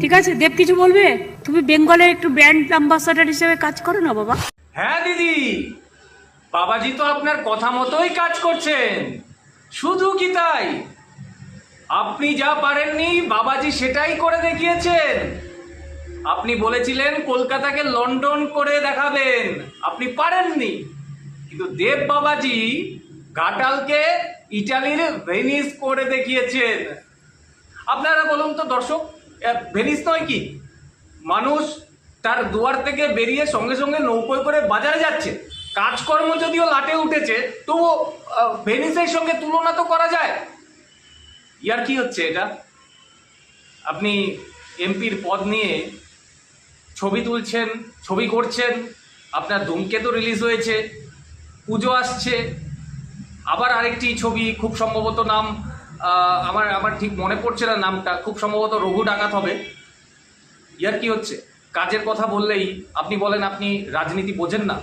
ঠিক আছে, দেব কিছু বলবে? তুমি বেঙ্গলের একটু ব্র্যান্ড অ্যাম্বাসাডার হিসেবে কাজ করো না, বাবা। হ্যাঁ দিদি। বাবাজি তো আপনার কথা মতোই কাজ করছেন। শুধু কি তাই? আপনি যা পারেননি, বাবাজি সেটাই করে দেখিয়েছেন। আপনি বলেছিলেন কলকাতাকে লন্ডন করে দেখাবেন। আপনি পারেননি। কিন্তু দেব বাবাজি ঘাটালকে ইটালির ভেনিস করে দেখিয়েছেন। আপনারা বলুন তো, দর্শক ভেনিস নয় কি? মানুষ তার দুয়ার থেকে বেরিয়ে সঙ্গে সঙ্গে নৌকোয় করে বাজারে যাচ্ছে। কাজকর্ম যদিও লাটে উঠেছে তবু ভেনিসের সঙ্গে তুলনা তো করা যায়। ইয়ার কি হচ্ছে এটা? আপনি এমপির পদ নিয়ে ছবি তুলছেন, ছবি করছেন, আপনার ধূমকেতু রিলিজ হয়েছে, পুজো আসছে, আবার আরেকটি ছবি, খুব সম্ভবত নাম আমার আমার ঠিক মনে পড়ছে না নামটা। খুব সম্ভবত রঘু ডাকাত হবে। ইয়ার কি হচ্ছে? কাজের কথা বললেই আপনি বলেন আপনি রাজনীতি বোঝেন না।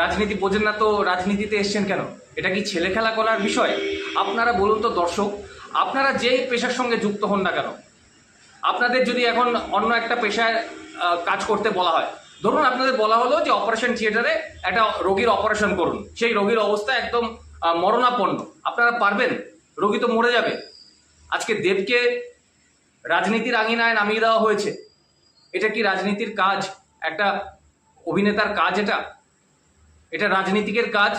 রাজনীতি বোঝেন না তো রাজনীতিতে এসছেন কেন? এটা কি ছেলে খেলা করার বিষয়? আপনারা বলুন তো দর্শক, আপনারা যে পেশার সঙ্গে যুক্ত হন না কেন? আপনাদের যদি এখন অন্য একটা পেশায় কাজ করতে বলা হয়, ধরুন আপনাদের বলা হলো যে অপারেশন থিয়েটারে একটা রোগীর অপারেশন করুন। সেই রোগীর অবস্থা একদম মরণাপন্ন। আপনারা পারবেন? রোগী তো মরে যাবে। আজকে দেবকে রাজনীতির আঙিনায় নামিয়ে দেওয়া হয়েছে। এটা কি রাজনীতির কাজ? একটা অভিনেতার কাজ এটা? এটা রাজনীতিকের কাজ।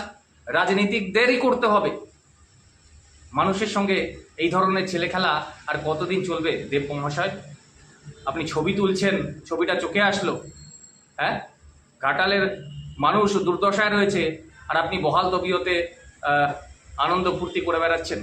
রাজনীতিকদেরই করতে হবে। মানুষের সঙ্গে এই ধরনের ছেলে খেলা আর কতদিন চলবে দেব মহাশয়? আপনি ছবি তুলছেন, ছবিটা চোখে আসলো। হ্যাঁ? ঘাটালের মানুষ দুর্দশায় রয়েছে আর আপনি বহাল তবিয়তে আনন্দ ফুর্তি করে বেড়াচ্ছেন।